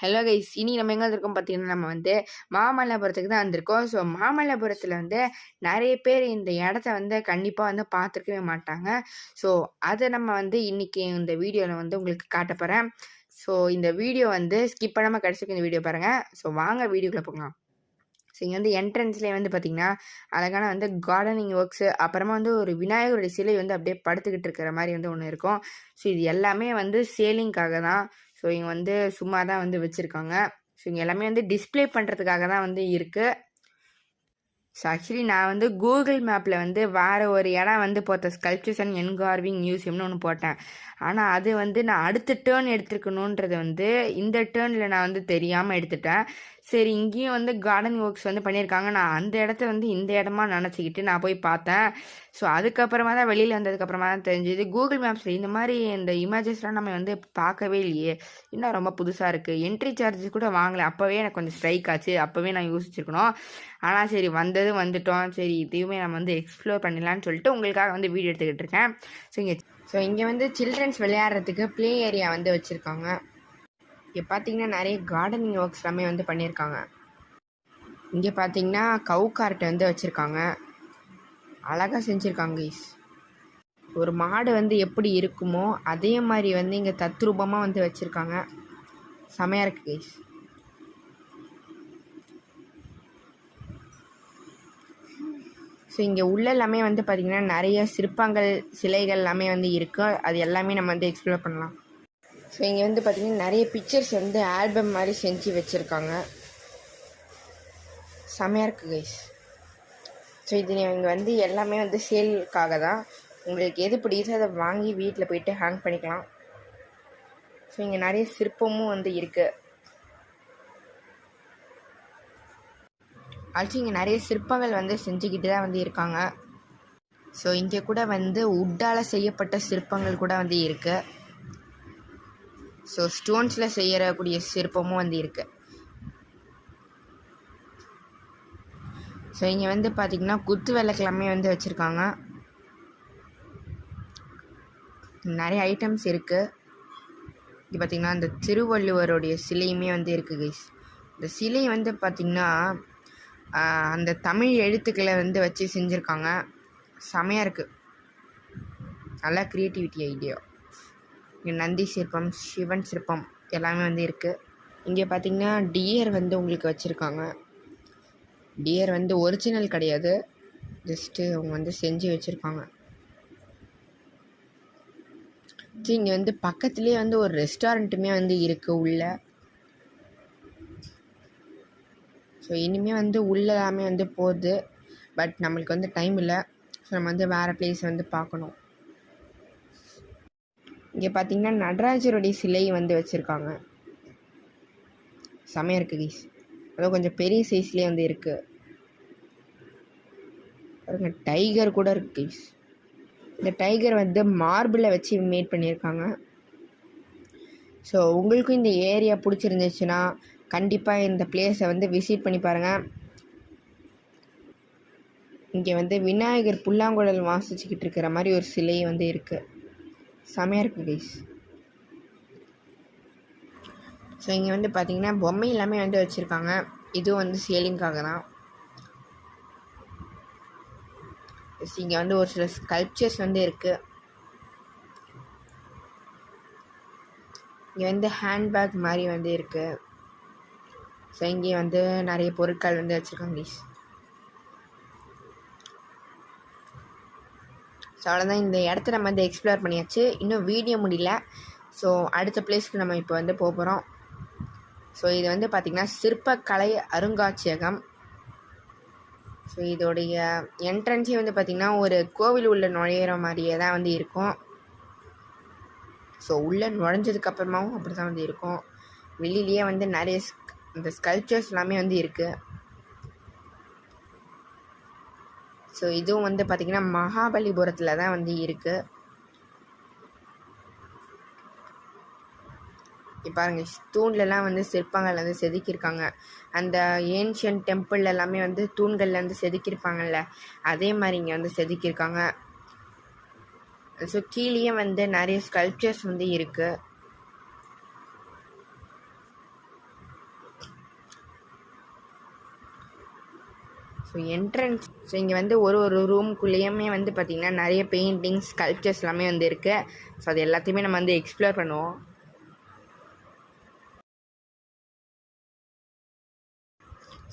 Hello guys இனி நம்ம எங்கே இருக்கோம் பார்த்தீங்கன்னா நம்ம வந்து மாமல்லபுரத்துக்கு தான் வந்திருக்கோம். ஸோ மாமல்லபுரத்தில் வந்து நிறைய பேர் இந்த இடத்த வந்து கண்டிப்பாக வந்து பார்த்துருக்கவே மாட்டாங்க. ஸோ அதை நம்ம வந்து இன்றைக்கி இந்த வீடியோவில் வந்து உங்களுக்கு காட்ட போகிறேன் ஸோ இந்த வீடியோ வந்து ஸ்கிப் பண்ணாமல் கிடச்சிருக்கு இந்த வீடியோ பாருங்கள் ஸோ வாங்க வீடியோக்குள்ளே போகலாம். ஸோ இங்கே வந்து என்ட்ரன்ஸ்லேயே வந்து பார்த்திங்கன்னா அழகான வந்து கார்டனிங் ஒர்க்ஸு அப்புறமா வந்து ஒரு விநாயகருடைய சிலை வந்து அப்படியே படுத்துக்கிட்டு இருக்கிற மாதிரி வந்து ஒன்று இருக்கும். ஸோ இது எல்லாமே வந்து சேலிங்காக தான். ஸோ இங்கே வந்து சும்மா தான் வந்து வச்சுருக்காங்க. ஸோ இங்கே எல்லாமே வந்து டிஸ்ப்ளே பண்ணுறதுக்காக தான் வந்து இருக்குது ஸோ ஆக்சுவலி நான் வந்து கூகுள் மேப்பில் வந்து வேறு ஒரு இடம் வந்து போட்ட ஸ்கல்ப்சர்ஸ் அண்ட் என்கார்விங் மியூசியம்னு ஒன்று போட்டேன். ஆனால் அது வந்து நான் அடுத்த டேர்ன் எடுத்துருக்கணுன்றது வந்து இந்த டேர்னில் நான் வந்து தெரியாமல் எடுத்துட்டேன். சரி இங்கேயும் வந்து கார்டன் ஒர்க்ஸ் வந்து பண்ணியிருக்காங்க. நான் அந்த இடத்த வந்து இந்த இடமா நினச்சிக்கிட்டு நான் போய் பார்த்தேன். ஸோ அதுக்கப்புறமா தான் வெளியில் வந்ததுக்கப்புறமா தான் தெரிஞ்சுது. கூகுள் மேப்ஸில் இந்த மாதிரி இந்த இமேஜஸ்லாம் நம்ம வந்து பார்க்கவே இல்லையே. இன்னும் ரொம்ப புதுசாக இருக்குது என்ட்ரி சார்ஜ் கூட வாங்கலை. அப்போவே எனக்கு கொஞ்சம் ஸ்ட்ரைக் ஆச்சு. அப்போவே நான் யோசிச்சிருக்கணும். ஆனால் சரி வந்ததும் வந்துட்டோம். சரி இதையுமே நம்ம வந்து எக்ஸ்ப்ளோர் பண்ணிடலான்னு சொல்லிட்டு உங்களுக்காக வந்து வீடியோ எடுத்துக்கிட்டு இருக்கேன். ஸோ இங்கே ஸோ இங்கே வந்து சில்ட்ரன்ஸ் விளையாடுறதுக்கு ப்ளே ஏரியா வந்து வச்சுருக்காங்க. இங்கே பார்த்தீங்கன்னா நிறைய கார்டனிங் ஒர்க்ஸ் எல்லாமே வந்து பண்ணியிருக்காங்க. இங்கே பார்த்தீங்கன்னா கவு கார்ட் வந்து வச்சுருக்காங்க. அழகாக செஞ்சுருக்காங்க கைஸ் ஒரு மாடு வந்து எப்படி இருக்குமோ அதே மாதிரி வந்து இங்கே தத்ரூபமாக வந்து வச்சுருக்காங்க. செமையாக இருக்குது கைஸ் ஸோ இங்கே உள்ள எல்லாமே வந்து பார்த்திங்கன்னா நிறைய சிற்பங்கள் சிலைகள் எல்லாமே வந்து இருக்குது அது எல்லாமே நம்ம வந்து எக்ஸ்ப்ளோர் பண்ணலாம். ஸோ இங்கே வந்து பார்த்திங்கன்னா நிறைய பிக்சர்ஸ் வந்து ஆல்பம் மாதிரி செஞ்சு வச்சுருக்காங்க. செமையாக இருக்குது கைஸ் ஸோ இது இங்கே வந்து எல்லாமே வந்து சேலுக்காக தான். உங்களுக்கு எது பிடிக்குதோ அதை வாங்கி வீட்டில் போயிட்டு ஹேங் பண்ணிக்கலாம். ஸோ இங்கே நிறைய சிற்பமும் வந்து இருக்குது ஆல்சோ இங்கே நிறைய சிற்பங்கள் வந்து செஞ்சுக்கிட்டு தான் வந்து இருக்காங்க. ஸோ இங்கே கூட வந்து உட்டால் செய்யப்பட்ட சிற்பங்கள் கூட வந்து இருக்குது ஸோ ஸ்டோன்ஸில் செய்யக்கூடிய சிற்பமும் வந்து இருக்குது ஸோ இங்கே வந்து பார்த்திங்கன்னா குத்து விளக்கெல்லாமே வந்து வச்சுருக்காங்க. நிறைய ஐட்டம்ஸ் இருக்குது இங்கே பார்த்திங்கன்னா இந்த திருவள்ளுவருடைய சிலையுமே வந்து இருக்குது கைஸ் இந்த சிலை வந்து பார்த்திங்கன்னா அந்த தமிழ் எழுத்துக்களை வந்து வச்சு செஞ்சுருக்காங்க. செமையாக இருக்குது நல்லா க்ரியேட்டிவிட்டி ஐடியா இங்கே நந்தி சிற்பம் சிவன் சிற்பம் எல்லாமே வந்து இருக்குது இங்கே பார்த்திங்கன்னா டியர் வந்து உங்களுக்கு வச்சுருக்காங்க. டியர் வந்து ஒரிஜினல் கிடையாது. ஜஸ்ட்டு அவங்க வந்து செஞ்சு வச்சுருக்காங்க. சரி இங்கே வந்து பக்கத்துலேயே வந்து ஒரு ரெஸ்டாரண்ட்டுமே வந்து இருக்குது உள்ளே. ஸோ இனிமேல் வந்து உள்ளதாமே வந்து போகுது. பட் நம்மளுக்கு வந்து டைம் இல்லை. ஸோ நம்ம வந்து வேறு பிளேஸ் வந்து பார்க்கணும். இங்கே பார்த்தீங்கன்னா நடராஜருடைய சிலை வந்து வச்சுருக்காங்க. செமையாக இருக்குது கீஸ் அதுவும் கொஞ்சம் பெரிய சைஸ்லேயே வந்து இருக்குது பாருங்க டைகர் கூட இருக்குது கீஸ் இந்த டைகர் வந்து மார்பிளை வச்சு மேட் பண்ணியிருக்காங்க. ஸோ உங்களுக்கும் இந்த ஏரியா பிடிச்சிருந்துச்சுன்னா கண்டிப்பாக இந்த பிளேஸை வந்து விசிட் பண்ணி பாருங்கள் இங்கே வந்து விநாயகர் புல்லாங்குழல் வாசிச்சுக்கிட்டு இருக்கிற மாதிரி ஒரு சிலை வந்து இருக்குது செமையாக இருக்குது கைஸ் ஸோ இங்கே வந்து பார்த்தீங்கன்னா பொம்மை எல்லாமே வந்து வச்சுருக்காங்க. இதுவும் வந்து சேலிங்காக தான். இங்கே வந்து ஒரு சில ஸ்கல்ப்சர்ஸ் வந்து இருக்குது இங்கே வந்து ஹேண்ட்பேக் மாதிரி வந்து இருக்குது ஸோ இங்கே வந்து நிறைய பொருட்கள் வந்து வச்சுருக்காங்க கைஸ் ஸோ அவ்வளோதான் இந்த இடத்த நம்ம வந்து எக்ஸ்ப்ளோர் பண்ணியாச்சு. இன்னும் வீடியோ முடியல. ஸோ அடுத்த பிளேஸ்க்கு நம்ம இப்போ வந்து போக போகிறோம் ஸோ இது வந்து பார்த்திங்கன்னா சிற்பக்கலை அருங்காட்சியகம். ஸோ இதோடைய என்ட்ரன்ஸே வந்து பார்த்திங்கன்னா ஒரு கோவில் உள்ள நுழையிற மாதிரியே தான் வந்து இருக்கும். ஸோ உள்ளே நுழைஞ்சதுக்கப்புறமாவும் அப்படி தான் வந்து இருக்கும். வெளியிலேயே வந்து நிறைய இந்த ஸ்கல்ப்சர்ஸ் எல்லாமே வந்து இருக்குது ஸோ இதுவும் வந்து பார்த்திங்கன்னா மகாபலிபுரத்தில் தான் வந்து இருக்குது இப்போ பாருங்க தூண்லலாம் வந்து சிற்பங்கள் வந்து செதுக்கியிருக்காங்க. அந்த ஏன்ஷியன் டெம்பிள் எல்லாமே வந்து தூண்களில் வந்து செதுக்கியிருப்பாங்கல்ல அதே மாதிரி இங்கே வந்து செதுக்கியிருக்காங்க. ஸோ கீழேயே வந்து நிறைய ஸ்கல்ப்சர்ஸ் வந்து இருக்குது ஸோ என்ட்ரன்ஸ் ஸோ இங்கே வந்து ஒரு ஒரு ரூம்குள்ளேயுமே வந்து பார்த்திங்கன்னா நிறைய பெயிண்டிங்ஸ் ஸ்கல்ப்சர்ஸ் எல்லாமே வந்து இருக்குது ஸோ அது எல்லாத்தையுமே நம்ம வந்து எக்ஸ்ப்ளோர் பண்ணுவோம்.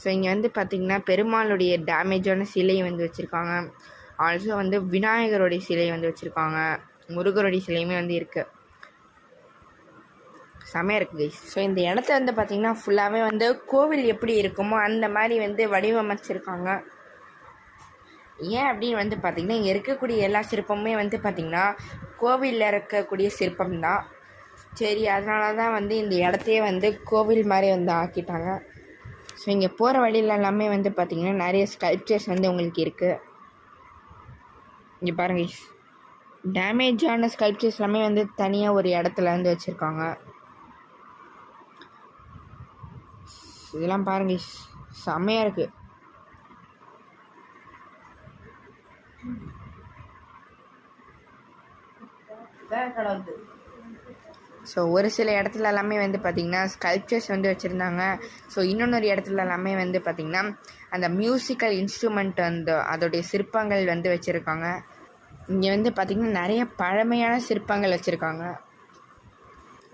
ஸோ இங்கே வந்து பார்த்திங்கன்னா பெருமாளுடைய டேமேஜான சிலை வந்து வச்சுருக்காங்க. ஆல்சோ வந்து விநாயகருடைய சிலை வந்து வச்சுருக்காங்க. முருகருடைய சிலையுமே வந்து இருக்குது செமையாக இருக்குது கைஸ் ஸோ இந்த இடத்த வந்து பார்த்திங்கன்னா ஃபுல்லாகவே வந்து கோவில் எப்படி இருக்குமோ அந்த மாதிரி வந்து வடிவமைச்சிருக்காங்க. ஏன் அப்படின்னு வந்து பார்த்திங்கன்னா இங்கே இருக்கக்கூடிய எல்லா சிற்பமுமே வந்து பார்த்திங்கன்னா கோவிலில் இருக்கக்கூடிய சிற்பம் தான் சரி அதனால தான் வந்து இந்த இடத்தையே வந்து கோவில் மாதிரி வந்து ஆக்கிட்டாங்க. ஸோ இங்கே போகிற வழியில எல்லாமே வந்து பார்த்திங்கன்னா நிறைய ஸ்கல்ப்சர்ஸ் வந்து உங்களுக்கு இருக்குது இங்கே பாருங்க டேமேஜான ஸ்கல்ப்சர்ஸ் எல்லாமே வந்து தனியாக ஒரு இடத்துல வந்து வச்சுருக்காங்க. இதெல்லாம் பாருங்க செம்மையாக இருக்குது ஸோ ஒரு சில இடத்துல எல்லாமே வந்து பார்த்திங்கன்னா ஸ்கல்ப்சர்ஸ் வந்து வச்சுருந்தாங்க. ஸோ இன்னொன்று இடத்துல எல்லாமே வந்து பார்த்திங்கன்னா அந்த மியூசிக்கல் இன்ஸ்ட்ருமெண்ட் அந்த அதோடைய சிற்பங்கள் வந்து வச்சுருக்காங்க. இங்கே வந்து பார்த்திங்கன்னா நிறைய பழமையான சிற்பங்கள் வச்சுருக்காங்க.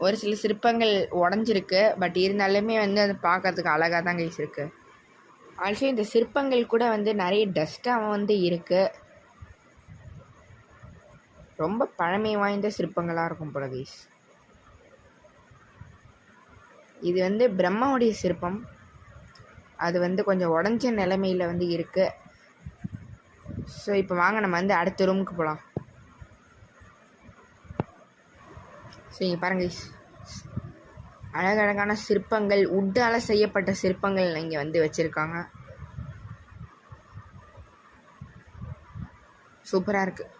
ஒரு சில சிற்பங்கள் உடஞ்சிருக்கு பட் இருந்தாலுமே வந்து அது பார்க்கறதுக்கு அழகாக தான் கைஸ் இருக்குது ஆல்சோ இந்த சிற்பங்கள் கூட வந்து நிறைய டஸ்ட்டாக வந்து இருக்குது ரொம்ப பழமை வாய்ந்த சிற்பங்களாக இருக்கும் போல கைஸ் இது வந்து பிரம்மாவுடைய சிற்பம். அது வந்து கொஞ்சம் உடஞ்ச நிலைமையில் வந்து இருக்குது ஸோ இப்போ வாங்க நம்ம வந்து அடுத்த ரூமுக்கு போகலாம் ஸோ இங்கே பாருங்கள் அழகழகான சிற்பங்கள் உட்டால் செய்யப்பட்ட சிற்பங்கள் இங்கே வந்து வச்சுருக்காங்க. சூப்பராக இருக்குது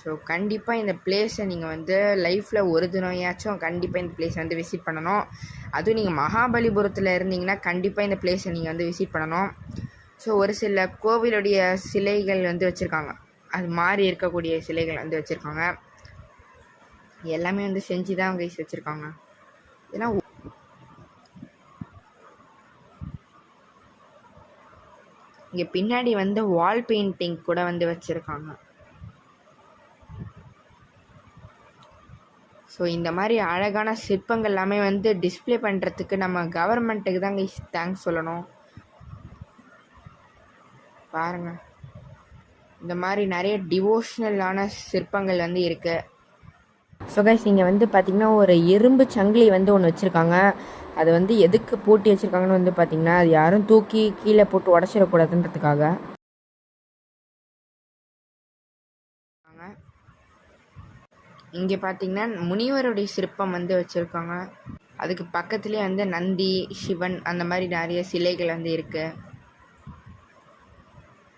ஸோ கண்டிப்பாக இந்த பிளேஸை நீங்கள் வந்து லைஃப்பில் ஒரு தினம்யாச்சும் கண்டிப்பாக இந்த பிளேஸை வந்து விசிட் பண்ணணும். அதுவும் நீங்கள் மகாபலிபுரத்தில் இருந்தீங்கன்னா கண்டிப்பாக இந்த பிளேஸை நீங்கள் வந்து விசிட் பண்ணணும். ஸோ ஒரு சில கோவிலுடைய சிலைகள் வந்து வச்சுருக்காங்க. அது மாதிரி இருக்கக்கூடிய சிலைகள் வந்து வச்சுருக்காங்க. எல்லாமே வந்து செஞ்சு தான் கைஸ் வச்சுருக்காங்க. ஏன்னா இங்கே பின்னாடி வந்து வால் பெயிண்டிங் கூட வந்து வச்சுருக்காங்க. ஸோ இந்த மாதிரி அழகான சிற்பங்கள் எல்லாமே வந்து டிஸ்ப்ளே பண்ணுறதுக்கு நம்ம கவர்மெண்ட்டுக்கு தான் கைஸ் தேங்க்ஸ் சொல்லணும். பாருங்கள் இந்த மாதிரி நிறைய டிவோஷ்னலான சிற்பங்கள் வந்து இருக்குது ஸோ கைஸ் இங்கே வந்து பார்த்திங்கன்னா ஒரு இரும்பு சங்கிலி வந்து ஒன்று வச்சுருக்காங்க. அது வந்து எதுக்கு பூட்டி வச்சுருக்காங்கன்னு வந்து பார்த்திங்கன்னா அது யாரும் தூக்கி கீழே போட்டு உடச்சிடக்கூடாதுன்றதுக்காக. இங்கே பார்த்தீங்கன்னா முனிவருடைய சிற்பம் வந்து வச்சுருக்காங்க. அதுக்கு பக்கத்துலேயே வந்து நந்தி சிவன் அந்த மாதிரி நிறைய சிலைகள் வந்து இருக்குது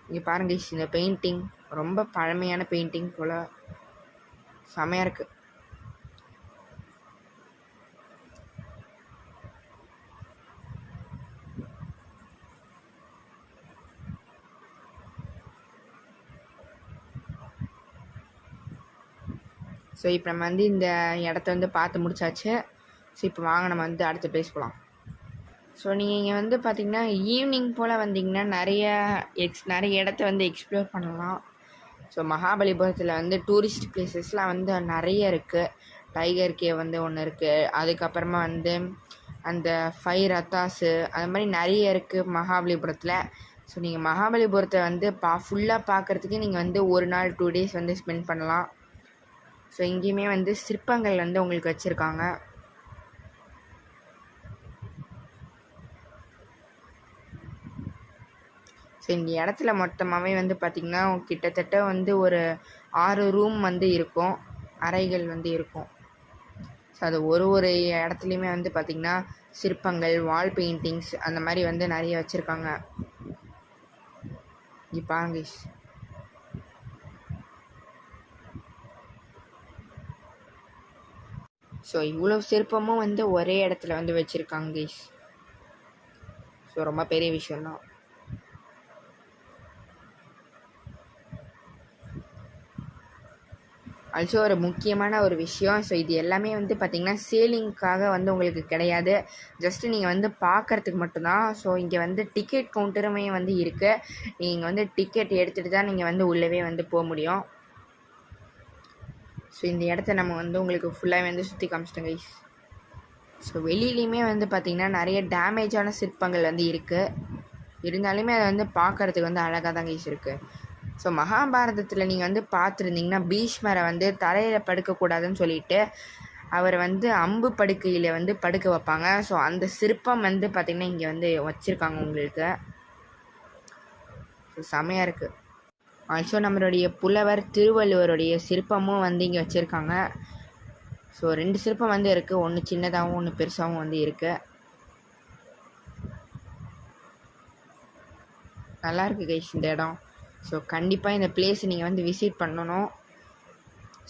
இங்கே பாருங்க இந்த பெயிண்டிங் ரொம்ப பழமையான பெயிண்டிங் போல் செமையாக இருக்குது ஸோ இப்போ நம்ம வந்து இந்த இடத்த வந்து பார்த்து முடிச்சாச்சு. ஸோ இப்போ வாங்க நம்ம வந்து அடுத்த பிளேஸ் போகலாம் ஸோ நீங்கள் இங்கே வந்து பார்த்தீங்கன்னா ஈவினிங் போல் வந்தீங்கன்னா நிறைய எக்ஸ் நிறைய இடத்த வந்து எக்ஸ்ப்ளோர் பண்ணலாம். ஸோ மகாபலிபுரத்தில் வந்து டூரிஸ்ட் பிளேசஸ்லாம் வந்து நிறைய இருக்குது டைகர் கே வந்து ஒன்று இருக்குது அதுக்கப்புறமா வந்து அந்த ஃபைவ் ரத்தாஸு அது மாதிரி நிறைய இருக்குது மகாபலிபுரத்தில். ஸோ நீங்கள் மகாபலிபுரத்தை வந்து பா ஃபுல்லாக பார்க்குறதுக்கு நீங்கள் வந்து ஒரு நாள் டூ டேஸ் வந்து ஸ்பெண்ட் பண்ணலாம். ஸோ இங்கேயுமே வந்து சிற்பங்கள் வந்து உங்களுக்கு வச்சுருக்காங்க. ஸோ இந்த இடத்துல மொத்தமாகவே வந்து பார்த்திங்கன்னா கிட்டத்தட்ட வந்து ஒரு ஆறு ரூம் வந்து இருக்கும். அறைகள் வந்து இருக்கும். ஸோ அது ஒரு ஒரு இடத்துலையுமே வந்து பார்த்திங்கன்னா சிற்பங்கள் வால் பெயிண்டிங்ஸ் அந்த மாதிரி வந்து நிறைய வச்சுருக்காங்க. இங்கே ஸோ இவ்வளோ சிற்பமும் வந்து ஒரே இடத்துல வந்து வச்சுருக்காங்க ஸோ ரொம்ப பெரிய விஷயம்தான். ஆல்சோ ஒரு முக்கியமான ஒரு விஷயம். ஸோ இது எல்லாமே வந்து பார்த்திங்கன்னா சேலிங்க்காக வந்து உங்களுக்கு கிடையாது. ஜஸ்ட்டு நீங்கள் வந்து பார்க்குறதுக்கு மட்டும்தான். ஸோ இங்கே வந்து டிக்கெட் கவுண்டருமே வந்து இருக்குது நீங்கள் வந்து டிக்கெட் எடுத்துகிட்டு தான் நீங்கள் வந்து உள்ளவே வந்து போக முடியும். ஸோ இந்த இடத்த நம்ம வந்து உங்களுக்கு ஃபுல்லாக வந்து சுற்றி காமிச்சிட்டோம் கைஸ் ஸோ வெளியிலையுமே வந்து பார்த்திங்கன்னா நிறைய டேமேஜான சிற்பங்கள் வந்து இருக்குது இருந்தாலுமே அதை வந்து பார்க்குறதுக்கு வந்து அழகாக தான் கைஸ் இருக்குது ஸோ மகாபாரதத்தில் நீங்கள் வந்து பார்த்துருந்தீங்கன்னா பீஷ்மரை வந்து தரையில் படுக்கக்கூடாதுன்னு சொல்லிட்டு அவர் வந்து அம்பு படுக்கையில் வந்து படுக்க வைப்பாங்க. ஸோ அந்த சிற்பம் வந்து பார்த்திங்கன்னா இங்கே வந்து வச்சுருக்காங்க உங்களுக்கு. ஸோ செமையாக இருக்குது ஆல்சோ நம்மளுடைய புலவர் திருவள்ளுவருடைய சிற்பமும் வந்து இங்கே வச்சுருக்காங்க. ஸோ ரெண்டு சிற்பம் வந்து இருக்குது ஒன்று சின்னதாகவும் ஒன்று பெருசாகவும் வந்து இருக்குது நல்லாயிருக்கு கைஷ் கைஸ் இந்த இடம். ஸோ கண்டிப்பாக இந்த பிளேஸ் நீங்கள் வந்து விசிட் பண்ணணும்.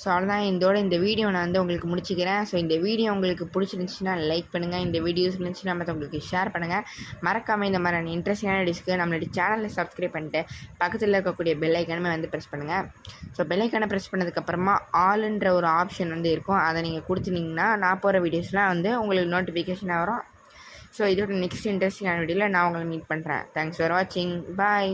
ஸோ அவ்வளோதான் இதோட இந்த வீடியோ நான் வந்து உங்களுக்கு முடிச்சுக்கிறேன். ஸோ இந்த வீடியோ உங்களுக்கு பிடிச்சிருந்துச்சுன்னா லைக் பண்ணுங்கள் இந்த வீடியோஸ் இருந்துச்சுன்னா மற்றவங்களுக்கு ஷேர் பண்ணுங்கள் மறக்காமல் இந்த மாதிரி இன்ட்ரெஸ்டிங்கான டிஸ்க்கு நம்மளுடைய சேனலில் சப்ஸ்கிரைப் பண்ணிட்டு பக்கத்தில் இருக்கக்கூடிய பெல்லைக்கனுமே வந்து ப்ரெஸ் பண்ணுங்கள் ஸோ பெல்லைக்கனை ப்ரெஸ் பண்ணதுக்கப்புறமா ஆளுன்ற ஒரு ஆப்ஷன் வந்து இருக்கும். அதை நீங்கள் கொடுத்துனிங்கன்னா நான் போகிற வீடியோஸ்லாம் வந்து உங்களுக்கு நோட்டிஃபிகேஷனாக வரும். ஸோ இதோட நெக்ஸ்ட் இன்ட்ரெஸ்டிங்கான வீடியோவில் நான் உங்களை மீட் பண்ணுறேன் தேங்க்ஸ் ஃபார் வாட்சிங் பாய்